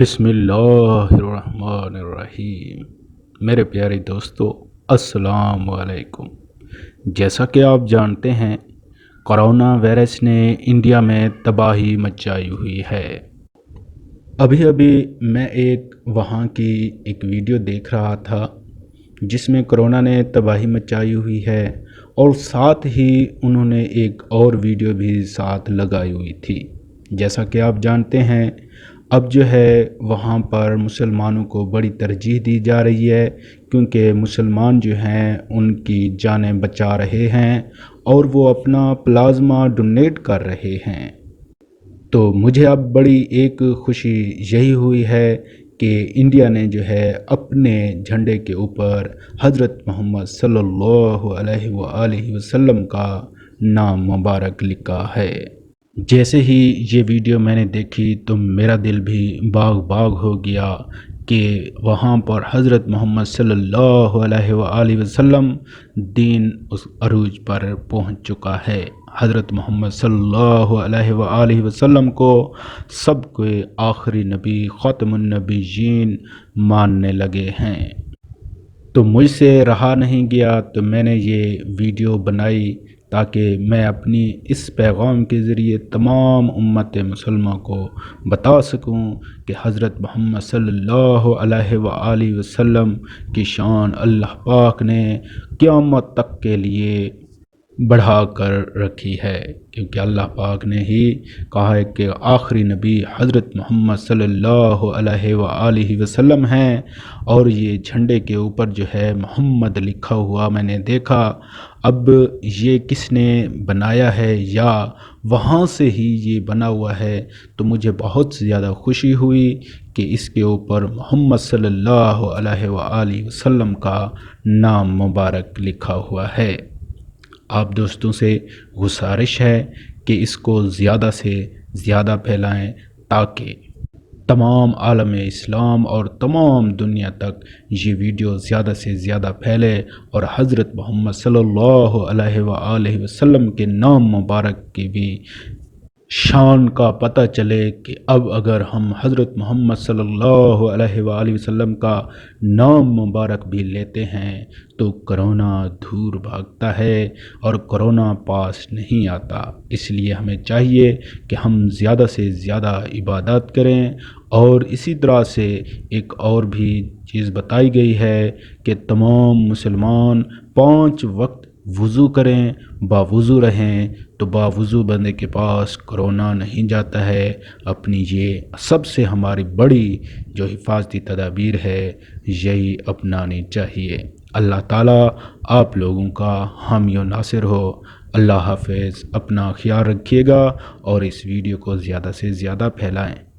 بسم اللہ الرحمن الرحیم۔ میرے پیارے دوستو، السلام علیکم۔ جیسا کہ آپ جانتے ہیں، کرونا وائرس نے انڈیا میں تباہی مچائی ہوئی ہے۔ ابھی ابھی میں ایک وہاں کی ایک ویڈیو دیکھ رہا تھا، جس میں کرونا نے تباہی مچائی ہوئی ہے اور ساتھ ہی انہوں نے ایک اور ویڈیو بھی ساتھ لگائی ہوئی تھی۔ جیسا کہ آپ جانتے ہیں اب جو ہے وہاں پر مسلمانوں کو بڑی ترجیح دی جا رہی ہے کیونکہ مسلمان جو ہیں ان کی جانیں بچا رہے ہیں اور وہ اپنا پلازما ڈونیٹ کر رہے ہیں۔ تو مجھے اب بڑی ایک خوشی یہی ہوئی ہے کہ انڈیا نے جو ہے اپنے جھنڈے کے اوپر حضرت محمد صلی اللہ علیہ وآلہ وسلم کا نام مبارک لکھا ہے۔ جیسے ہی یہ ویڈیو میں نے دیکھی تو میرا دل بھی باغ باغ ہو گیا کہ وہاں پر حضرت محمد صلی اللہ علیہ وآلہ وسلم دین اس عروج پر پہنچ چکا ہے۔ حضرت محمد صلی اللہ علیہ وآلہ وسلم کو سب کو آخری نبی خاتم النبی جین ماننے لگے ہیں۔ تو مجھ سے رہا نہیں گیا تو میں نے یہ ویڈیو بنائی تاکہ میں اپنی اس پیغام کے ذریعے تمام امت مسلمہ کو بتا سکوں کہ حضرت محمد صلی اللہ علیہ وآلہ وسلم کی شان اللہ پاک نے قیامت تک کے لیے بڑھا کر رکھی ہے۔ کیونکہ اللہ پاک نے ہی کہا ہے کہ آخری نبی حضرت محمد صلی اللہ علیہ وآلہ وسلم ہیں۔ اور یہ جھنڈے کے اوپر جو ہے محمد لکھا ہوا میں نے دیکھا۔ اب یہ کس نے بنایا ہے یا وہاں سے ہی یہ بنا ہوا ہے تو مجھے بہت زیادہ خوشی ہوئی کہ اس کے اوپر محمد صلی اللہ علیہ وآلہ وسلم کا نام مبارک لکھا ہوا ہے۔ آپ دوستوں سے گزارش ہے کہ اس کو زیادہ سے زیادہ پھیلائیں تاکہ تمام عالم اسلام اور تمام دنیا تک یہ ویڈیو زیادہ سے زیادہ پھیلے اور حضرت محمد صلی اللہ علیہ وآلہ وسلم کے نام مبارک کی بھی شان کا پتہ چلے کہ اب اگر ہم حضرت محمد صلی اللہ علیہ وآلہ وسلم کا نام مبارک بھی لیتے ہیں تو کرونا دور بھاگتا ہے اور کرونا پاس نہیں آتا۔ اس لیے ہمیں چاہیے کہ ہم زیادہ سے زیادہ عبادات کریں اور اسی طرح سے ایک اور بھی چیز بتائی گئی ہے کہ تمام مسلمان پانچ وقت وضو کریں، باوضو رہیں تو باوضو بندے کے پاس کرونا نہیں جاتا ہے۔ اپنی یہ سب سے ہماری بڑی جو حفاظتی تدابیر ہے، یہی اپنانی چاہیے۔ اللہ تعالیٰ آپ لوگوں کا حامی و ناصر ہو۔ اللہ حافظ، اپنا خیال رکھیے گا اور اس ویڈیو کو زیادہ سے زیادہ پھیلائیں۔